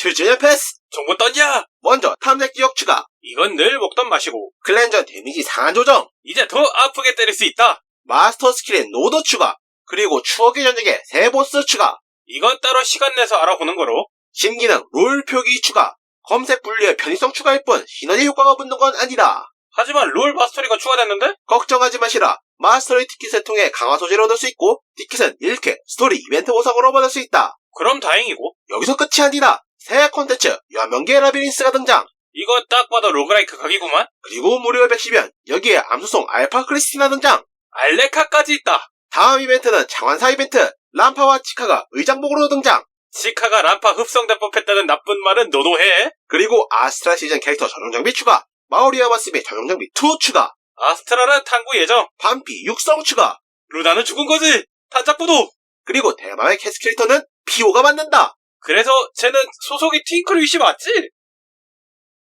7주년 패스! 정보 떴냐? 먼저 탐색 지역 추가, 이건 늘 먹던 맛이고 클렌전 데미지 상한 조정, 이제 더 아프게 때릴 수 있다. 마스터 스킬의 노드 추가, 그리고 추억의 전쟁의 새 보스 추가, 이건 따로 시간 내서 알아보는 거로. 신기능 롤 표기 추가, 검색 분류의 편의성 추가일 뿐 시너지 효과가 붙는 건 아니다. 하지만 롤 마스터리가 추가됐는데? 걱정하지 마시라. 마스터의 티켓을 통해 강화 소재를 얻을 수 있고, 티켓은 1회 스토리 이벤트 보상으로 받을 수 있다. 그럼 다행이고 여기서 끝이 아니다. 새 콘텐츠 여명계 라비린스가 등장. 이거 딱 봐도 로그라이크 각이구만. 그리고 무료 110연 여기에 암수송 알파 크리스티나 등장. 알레카까지 있다. 다음 이벤트는 장환사 이벤트. 람파와 치카가 의장복으로 등장. 치카가 람파 흡성된 법했다는 나쁜 말은 너도 해. 그리고 아스트라 시즌 캐릭터 전용 장비 추가. 마오리아 마스미 전용 장비 2 추가. 아스트라는 탐구 예정. 반피 육성 추가. 루나는 죽은 거지. 단짝부도. 그리고 대마의 캐스 캐릭터는 피오가 만든다. 그래서 쟤는 소속이 팅클 위시 맞지?